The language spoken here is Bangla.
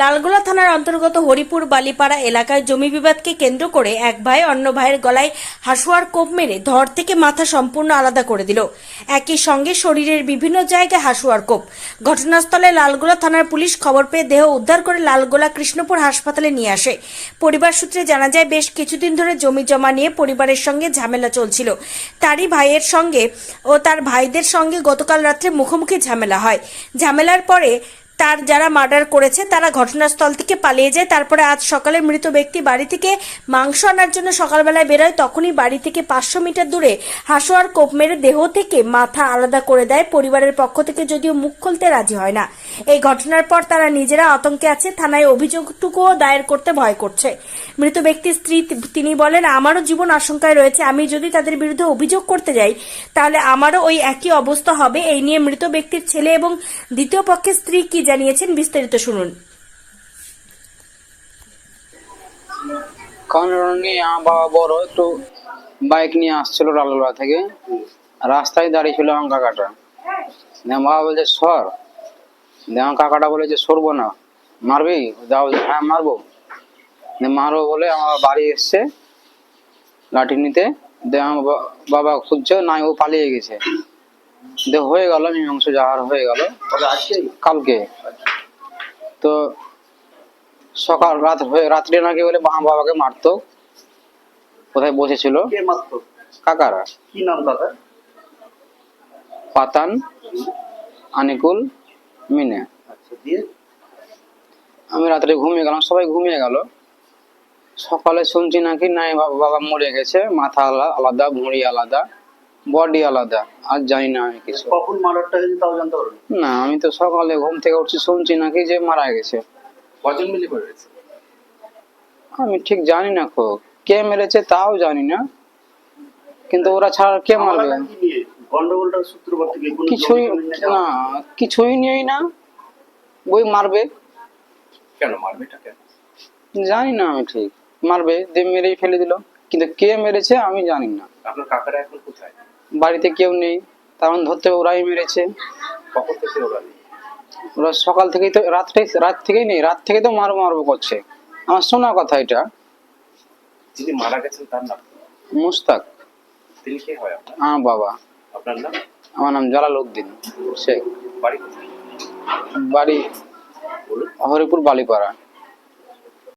লালগোলা থানার অন্তর্গত হরিপুর বালিপাড়া এলাকায় জমি বিবাদকে কেন্দ্র করে এক ভাই অন্য ভাইয়ের গলায় হাসুয়ার কোপ মেরে ধর থেকে মাথা সম্পূর্ণ আলাদা করে দিল। একই সঙ্গে শরীরের বিভিন্ন জায়গায় হাসুয়ার কোপ। ঘটনাস্থলে লালগোলা থানার পুলিশ খবর পেয়ে দেহ উদ্ধার করে লালগোলা কৃষ্ণপুর হাসপাতালে নিয়ে আসে। পরিবার সূত্রে জানা যায়, বেশ কিছুদিন ধরে জমি জমা নিয়ে পরিবারের সঙ্গে ঝামেলা চলছিল। তারই ভাইয়ের সঙ্গে ও তার ভাইদের সঙ্গে গতকাল রাত্রে মুখোমুখি ঝামেলা হয়। ঝামেলার পরে তার যারা মার্ডার করেছে, তারা ঘটনাস্থল থেকে পালিয়ে যায়। তারপরে আজ সকালে মৃত ব্যক্তি বাড়ি থেকে মাংস আনার জন্য সকালবেলায় বেরোয়। তখনই বাড়ি থেকে পাঁচশো মিটার দূরে হাসোয়ার কোপ মেরে দেহ থেকে মাথা আলাদা করে দেয় পরিবারের পক্ষ থেকে, যদিও মুখ খুলতে রাজি হয় না। এই ঘটনার পর তারা নিজেরা আতঙ্কে আছে, থানায় অভিযোগটুকুও দায়ের করতে ভয় করছে। মৃত ব্যক্তির স্ত্রী তিনি বলেন, আমারও জীবন আশঙ্কায় রয়েছে। আমি যদি তাদের বিরুদ্ধে অভিযোগ করতে যাই, তাহলে আমারও ওই একই অবস্থা হবে। এই নিয়ে মৃত ব্যক্তির ছেলে এবং দ্বিতীয় পক্ষের স্ত্রী কি জানিয়েছেন বিস্তারিত শুনুন। আমার বাবা বড় একটু বাইক নিয়ে আসছিল লালগোলা থেকে। রাস্তায় দাঁড়িয়ে ছিল আমার কাকাটা বাবা বলছে সর। আমার কাকাটা বলে যে সরবো না। মারবি? দাও বলছে, হ্যাঁ মারবো। মারবো বলে আমার বাড়ি এসছে লাঠি নিতে। আমার বাবা খুঁজছে নাই ও পালিয়ে গেছে। হয়ে গেল মীমাংস যাওয়ার হয়ে গেল। কালকে। তো সকাল রাত হয়ে রাত্রে নাকি বলে মা বাবাকে মারতো। কোথায় বসেছিল? কাকারা। কি নাম দাদা? পাতান আনিকুল মিনে। আচ্ছা আমি রাত্রে ঘুমিয়ে গেলাম সবাই ঘুমিয়ে গেল। সকালে শুনছি নাকি নাই বাবা মরে গেছে মাথা আলা- আলাদা ভুঁড়ি আলাদা। বডি আলাদা আর জানি না আমি কিছু। কখন মার্ডারটা হয়েছে তাও জানতে পারবেন? না আমি তো সকালে ঘুম থেকে উঠছি শুনছি নাকি যে মারা গেছে। কজন মিলে আমি ঠিক জানি না খো কে মেরেছে তাও জানি না। কিন্তু ওরা ছাড়া কে মারবে? কি গন্ডগোলটার সূত্রপাত থেকে কিছুই? না কিছুই নেই না। ওই মারবে। কেন মারবে এটা কেন? জানি না আমি ঠিক। মারবে দিয়ে মেরেই ফেলে দিল। কিন্তু কে মেরেছে আমি জানি না। আপনার কাকারা এখন কোথায়? বাড়িতে কেউ নেই। তখন ধরতে ওরাই মেরেছে। কখন থেকে ওরা ওরা সকাল থেকেই তো রাত থেকে রাত থেকেই নেই রাত থেকে তো মারবো মারবো করছে। আমার শোনা কথা এটা। যিনি মারা গেছেন তার নাম? মুস্তাক। তিনি কে হয় আপনার? আমার বাবা। আপনার নাম? আমার নাম জালাল উদ্দিন শেখ। বাড়ি বাড়ি হরিপুর বালিপাড়া।